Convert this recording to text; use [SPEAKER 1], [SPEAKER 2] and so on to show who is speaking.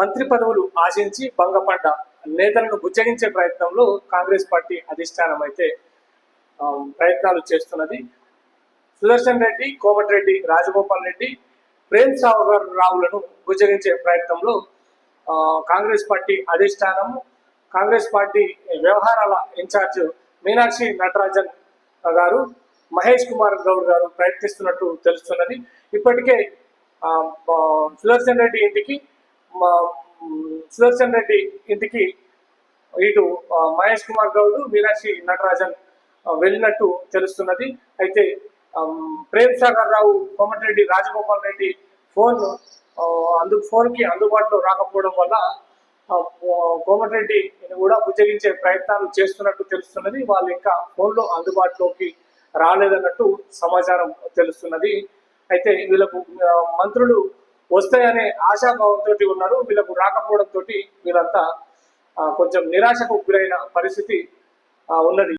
[SPEAKER 1] మంత్రి పదవులు ఆశించి భంగపడ్డ నేతలను బుజ్జగించే ప్రయత్నంలో కాంగ్రెస్ పార్టీ అధిష్టానం అయితే ప్రయత్నాలు చేస్తున్నది. సుదర్శన్ రెడ్డి కోమటిరెడ్డి రాజగోపాల్ రెడ్డి ప్రేమ్ సాగర్ రావులను బుజ్జగించే ప్రయత్నంలో కాంగ్రెస్ పార్టీ అధిష్టానము కాంగ్రెస్ పార్టీ వ్యవహారాల ఇన్ఛార్జ్ మీనాక్షి నటరాజన్ గారు మహేష్ కుమార్ గౌడ్ గారు ప్రయత్నిస్తున్నట్టు తెలుస్తున్నది. ఇప్పటికే సుదర్శన్ రెడ్డి ఇంటికి మా, సుదర్శన్ రెడ్డి ఇంటికి ఇటు మహేష్ కుమార్ గౌడ్ మీనాక్షి నటరాజన్ వెళ్ళినట్టు తెలుస్తున్నది. అయితే ప్రేమ్ సాగర్ రావు కోమటిరెడ్డి రాజగోపాల్ రెడ్డి ఫోన్ అందు ఫోన్కి అందుబాటులో రాకపోవడం వల్ల ఆ, కోమటిరెడ్డి కూడా బుజ్జగించే ప్రయత్నాలు చేస్తున్నట్టు తెలుస్తున్నది. వాళ్ళు ఇంకా ఫోన్లో అందుబాటులోకి రాలేదన్నట్టు సమాచారం తెలుస్తున్నది. అయితే వీళ్ళకు మంత్రులు వస్తాయనే ఆశాభావంతో ఉన్నారు. వీళ్ళకు రాకపోవడంతో వీళ్ళంతా ఆ, కొంచెం నిరాశకు గురైన పరిస్థితి ఆ, ఉన్నది.